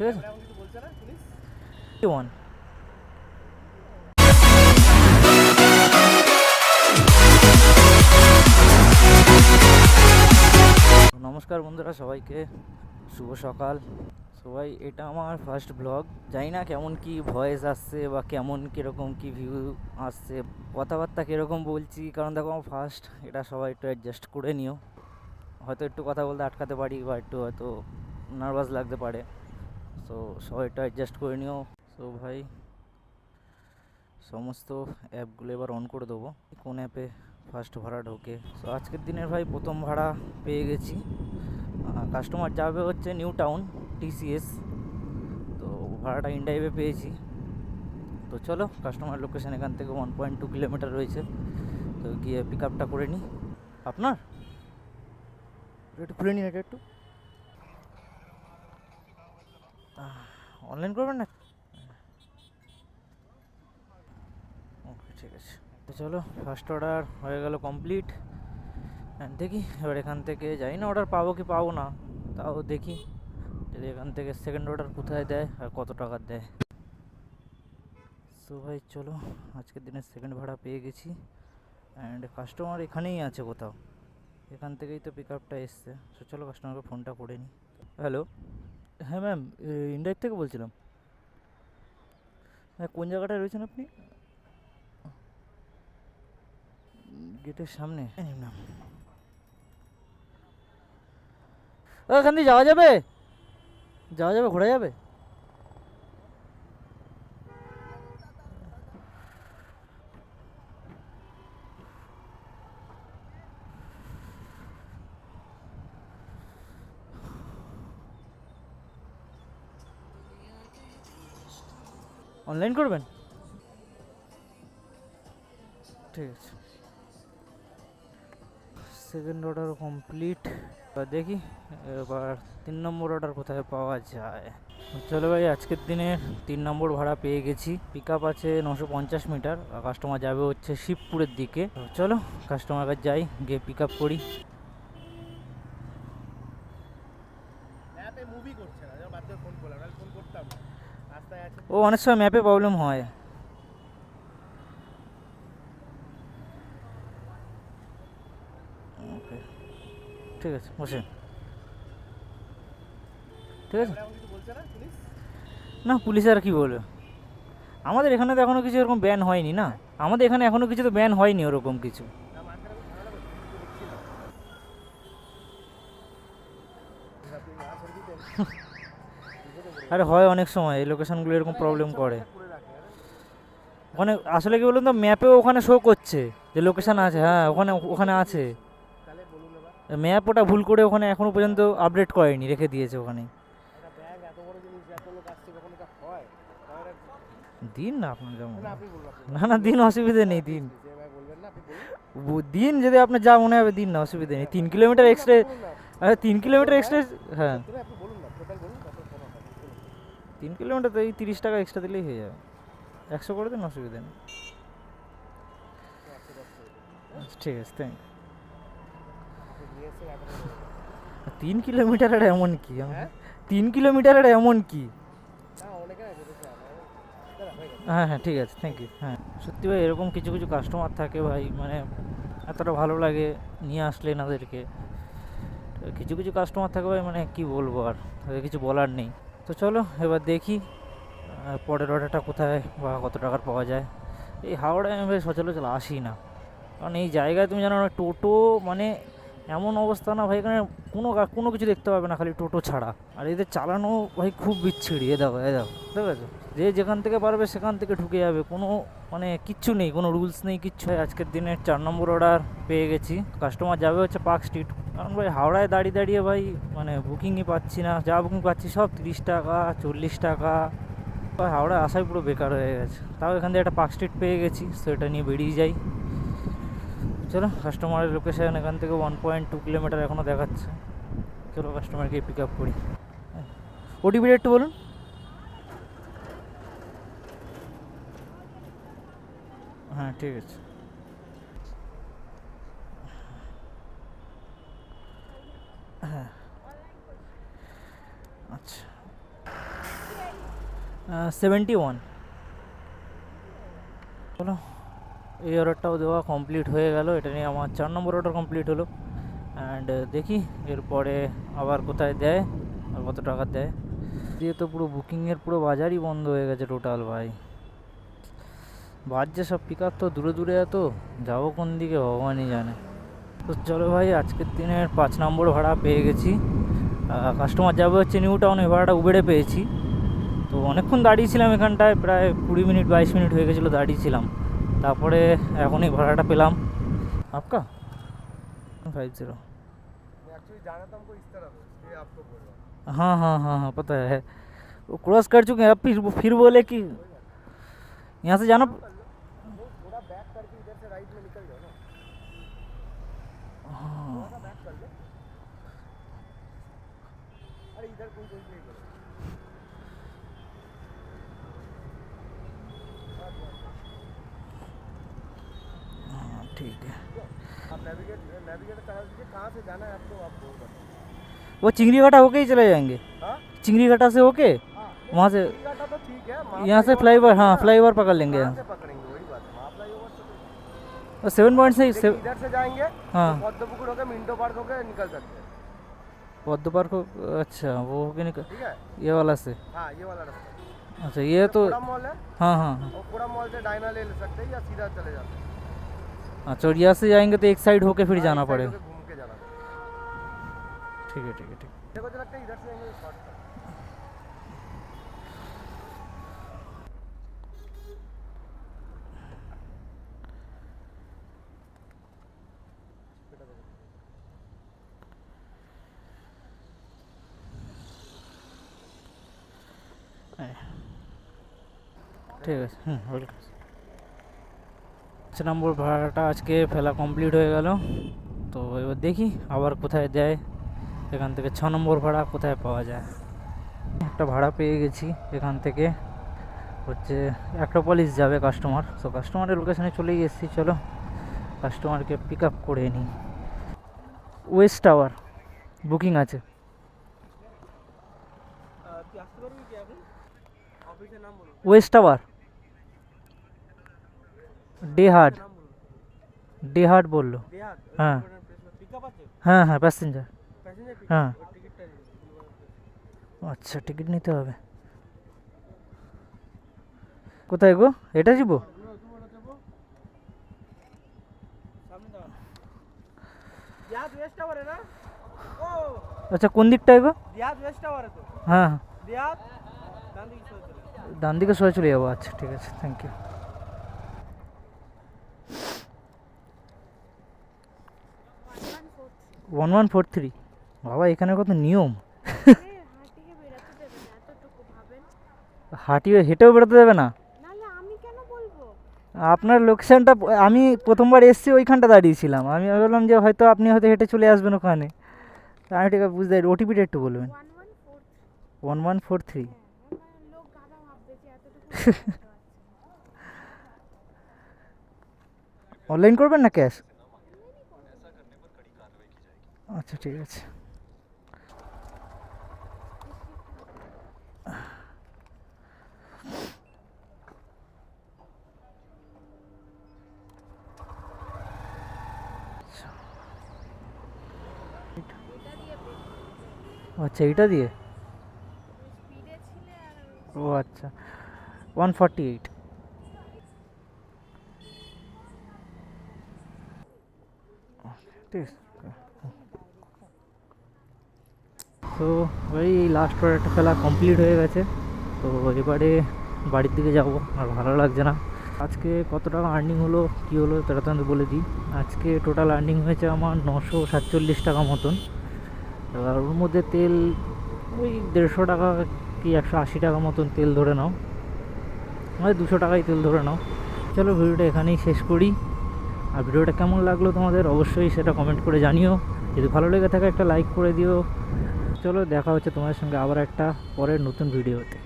ঠিক আছে? ওয়ান নমস্কার বন্ধুরা সবাইকে, শুভ সকাল। সবাই, এটা আমার ফার্স্ট ব্লগ জানি না কেমন কি ভয়েস আসছে বা কেমন কীরকম কি ভিউ আসছে, কথাবার্তা কীরকম বলছি, কারণ দেখো আমার ফার্স্ট এটা সবাই একটু অ্যাডজাস্ট করে নিও। হয়তো একটু কথা বলতে আটকাতে পারি বা একটু হয়তো নার্ভাস লাগতে পারে। সো সবাই একটু অ্যাডজাস্ট করে নিও। সো ভাই, সমস্ত অ্যাপগুলো এবার অন করে দেবো। কোন অ্যাপে ফার্স্ট ভাড়া ঢোকে। সো আজকের দিনের ভাই, প্রথম ভাড়া পেয়ে গেছি। কাস্টমার যাবে হচ্ছে নিউ টাউন টিসিএস তো, ভাড়াটা ইন্ডাইভে পেয়েছি। তো, চলো কাস্টমার লোকেশান এখান থেকে ওয়ান পয়েন্ট টু কিলোমিটার রয়েছে। তো, গিয়ে পিক আপটা করে নিই আপনার? এটা একটু খুলে নিন এটা একটু। অনলাইন করবেন না? ওকে ঠিক আছে। তো চলো ফার্স্ট অর্ডার হয়ে গেল কমপ্লিট দেখি, এবার এখান থেকে যাই না অর্ডার পাবো কি পাবো না। তাও দেখি, যদি এখান থেকে সেকেন্ড অর্ডার কোথায় দেয় আর কত টাকা দেয়। সো ভাই, চলো, আজকের দিনের সেকেন্ড ভাড়া পেয়ে গেছি। অ্যান্ড কাস্টমার এখানেই আছে কোথাও। এখান থেকেই তো পিক আপটা এসছে। সো চলো কাস্টমারকে ফোনটা করে নিই। হ্যালো হ্যাঁ ম্যাম ইন্ডাইট থেকে বলছিলাম। হ্যাঁ কোন জায়গাটায় রয়েছেন আপনি? গেটের সামনে। ম্যাম। ওখান দিয়ে যাওয়া যাবে? যাওয়া যাবে ঘোরা যাবে? অনলাইন করবেন? ঠিক আছে। সেকেন্ড অর্ডার কমপ্লিট এবার দেখি, এবার তিন নম্বর অর্ডার কোথায় পাওয়া যায়? চলো ভাই, আজকের দিনে তিন নম্বর ভাড়া পেয়ে গেছি। পিক আপ আছে নশো পঞ্চাশ মিটার কাস্টমার যাবে হচ্ছে শিবপুরের দিকে। চলো কাস্টমার কাছে যাই, গিয়ে পিক আপ করি মুভি করছে না ফোন করলাম ফোন করতাম ও অনেক সময় ম্যাপে প্রবলেম হয়। ঠিক আছে বসে ঠিক আছে? না, পুলিশ আর কি বলবে? আমাদের এখানে তো এখনও কিছু এরকম ব্যান হয়নি না? আমাদের এখানে এখনও কিছু তো ব্যান হয়নি ওরকম কিছু। আরে হয় অনেক সময়, এই লোকেশনগুলো এরকম প্রবলেম করে। ওখানে, আসলে কি বলুন তো ম্যাপেও ওখানে শো করছে, যে লোকেশন আছে হ্যাঁ ওখানে ওখানে আছে। ম্যাপ ওটা ভুল করে ওখানে এখনও পর্যন্ত আপডেট করেনি, রেখে দিয়েছে ওখানে। দিন না আপনার যেমন না না, দিন অসুবিধে নেই, দিন। দিন যদি আপনার যা মনে হবে, দিন না, অসুবিধে নেই। তিন কিলোমিটার এক্সট্রা তিন কিলোমিটার এক্সট্রা হ্যাঁ তুমি আপনি বলুন না টোটাল বলুন তারপর কোনো কথা নেই, বলুন। তিন কিলোমিটার তো এই তিরিশ টাকা এক্সট্রা দিলেই হয়ে যাবে। একশো করে দিন অসুবিধা নেই। ঠিক আছে থ্যাংক তিন কিলোমিটার আর এমন কি? হ্যাঁ? তিন কিলোমিটার আর এমন কি? হয়ে হ্যাঁ হ্যাঁ ঠিক আছে থ্যাংক ইউ হ্যাঁ। সত্যি ভাই এরকম কিছু কিছু কাস্টমার থাকে ভাই মানে এতটা ভালো লাগে নিয়ে আসলে এনাদেরকে। কিছু কিছু কাস্টমার থাকে ভাই মানে কি বলব আর? কিছু বলার নেই। তো চলো, এবার দেখি পরের অর্ডারটা কোথায় বা কত টাকার পাওয়া যায়। এই হাওড়ায় আমি ভাই সচরাচর আসি না। কারণ এই জায়গায় তুমি জানো না, টোটো মানে এমন অবস্থা না ভাই, এখানে কোনো কোনো কিছু দেখতে পাবে না খালি টোটো ছাড়া। আর এদের চালানো ভাই খুব বিচ্ছিরি, এ দেখো এ দেখো ঠিক আছে যে যেখান থেকে পারবে সেখান থেকে ঢুকে যাবে। কোনো মানে কিচ্ছু নেই, কোনো রুলস নেই, কিচ্ছু। আজকের দিনের চার নম্বর অর্ডার পেয়ে গেছি। কাস্টমার যাবে হচ্ছে পার্ক স্ট্রিট কারণ ভাই হাওড়ায় দাঁড়িয়ে দাঁড়িয়ে ভাই মানে বুকিংই পাচ্ছি না, যা বুকিং পাচ্ছি সব তিরিশ টাকা, চল্লিশ টাকা। ভাই হাওড়ায় আসাই পুরো বেকার হয়ে গেছে। তাও এখান থেকে একটা পার্ক স্ট্রিট পেয়ে গেছি এটা নিয়ে বেরিয়ে যাই। চলো কাস্টমারের লোকেশন এখান থেকে ওয়ান পয়েন্ট টু কিলোমিটার এখনও দেখাচ্ছে। চলো কাস্টমারকে পিক আপ করি। ওটিপিটা একটু বলুন। হ্যাঁ ঠিক আছে। আচ্ছা সেভেন্টি ওয়ান চলো, এই অর্ডারটাও দেওয়া কমপ্লিট হয়ে গেল। এটা নিয়ে আমার চার নম্বর অর্ডার কমপ্লিট হলো। অ্যান্ড দেখি, এরপরে আবার কোথায় দেয় আর কত টাকা দেয়। দিয়ে তো পুরো বুকিংয়ের পুরো বাজারই বন্ধ হয়ে গেছে টোটাল ভাই। বাজছে সব পিক তো, দূরে দূরে এত। যাব কোন দিকে, ভগবানই জানে। তো চলো ভাই, আজকের দিনের পাঁচ নম্বর ভাড়া পেয়ে গেছি। কাস্টমার যাবে হচ্ছে নিউ টাউন এই ভাড়াটা উবেরে পেয়েছি তো অনেকক্ষণ দাঁড়িয়েছিলাম এখানটায় প্রায় কুড়ি মিনিট বাইশ মিনিট হয়ে গেছিলো দাঁড়িয়েছিলাম তারপরে এখন এই ভাড়াটা পেলাম আপকা फाइव जीरो एक्चुअली जाना था हमको इस तरफ ये आपको बोल रहा हूँ हाँ हाँ हाँ हाँ पता है वो क्रॉस कर चुके हैं अब फिर फिर बोले कि यहाँ से जाना अरे इधर कोई कुछ नहीं करो। हाँ, वो चिंगरी घाटा होके ही चले जाएँगे। चिंगरी घाटा से होके वहाँ से यहाँ से फ्लाई ओवर हाँ फ्लाई ओवर पकड़ लेंगे यहाँ। सेवन पॉइंट से से जाएँगे हाँ। मिंटो पार्क होकर निकल सकते हैं। पद्म पार्क अच्छा वो होके निकल ये वाला से? हाँ ये वाला रास्ता। अच्छा ये तो मॉल है? हाँ हाँ हाँ। पूरा मॉल से डायना ले ले सकते हैं या सीधा चले जाते हैं? अच्छा और यहाँ से जाएँगे तो एक साइड होके फिर हाँ, जाना पड़ेगा। घूम के जाना। ठीक है ठीक है ठीक है। ঠিক আছে। হুম ওয়েলকাম আচ্ছা নম্বর ভাড়াটা আজকে ফেলা কমপ্লিট হয়ে গেল। তো এবার দেখি আবার কোথায় দেয় এখান থেকে ছ নম্বর ভাড়া কোথায় পাওয়া যায়। একটা ভাড়া পেয়ে গেছি এখান থেকে। হচ্ছে অ্যাক্রোপলিস যাবে কাস্টমার তো কাস্টমারের লোকেশানে চলেই এসেছি চলো। কাস্টমারকে পিক আপ করে নিই ওয়েস্ট টাওয়ার বুকিং আছে কি আসতে পারবি কি আপনি অফিসের নাম বলুন ওয়েস্ট টাওয়ার। ডেহাট ডেহাট বলল। হ্যাঁ।, হ্যাঁ। হ্যাঁ হ্যাঁ প্যাসেঞ্জার হ্যাঁ। আচ্ছা টিকিট নিতে হবে। কোথায় গো? এটা যাব? আচ্ছা কোন দিকটায় গো? হ্যাঁ। হ্যাঁ ডান দিকে সরে চলে যাব। আচ্ছা ঠিক আছে thank you one one four three বাবা, এখানে কত নিয়ম? হাঁটিয়ে হেঁটেও বেরোতে দেবে না? আপনার লোকেশানটা, আমি প্রথমবার এসেছি ওইখানটা দাঁড়িয়েছিলাম। আমি ভাবলাম যে হয়তো আপনি হয়তো হেঁটে চলে আসবেন ওখানে। আমি ঠিক আছে বুঝতে ওটিপিটা একটু বলবেন। One one four three online করবেন না ক্যাশ আচ্ছা ঠিক আছে। আচ্ছা এইটা দিয়ে? স্পিডে ছিলে আর ও আচ্ছা। ওয়ান ফর্টি এইট তো ওই লাস্ট প্রোডাক্টটা ফেলা কমপ্লিট হয়ে গেছে। তো এবারে বাড়ির দিকে যাব, আর ভালো লাগছে না। আজকে কত টাকা আর্নিং হলো, কী হলো, সেটা তো বলে দিই। আজকে টোটাল আর্নিং হয়েছে আমার নশো সাতচল্লিশ টাকা মতন। এবার ওর মধ্যে তেল, ওই দেড়শো টাকা কি একশো আশি টাকা মতন তেল ধরে নাও। মানে দুশো টাকাই তেল ধরে নাও। চলো ভিডিওটা এখানেই শেষ করি। আর ভিডিওটা কেমন লাগল তোমাদের অবশ্যই সেটা কমেন্ট করে জানিও। যদি ভালো লেগে থাকে একটা লাইক করে দিও। চলো, দেখা হচ্ছে তোমাদের সঙ্গে আবার একটা পরের নতুন ভিডিওতে।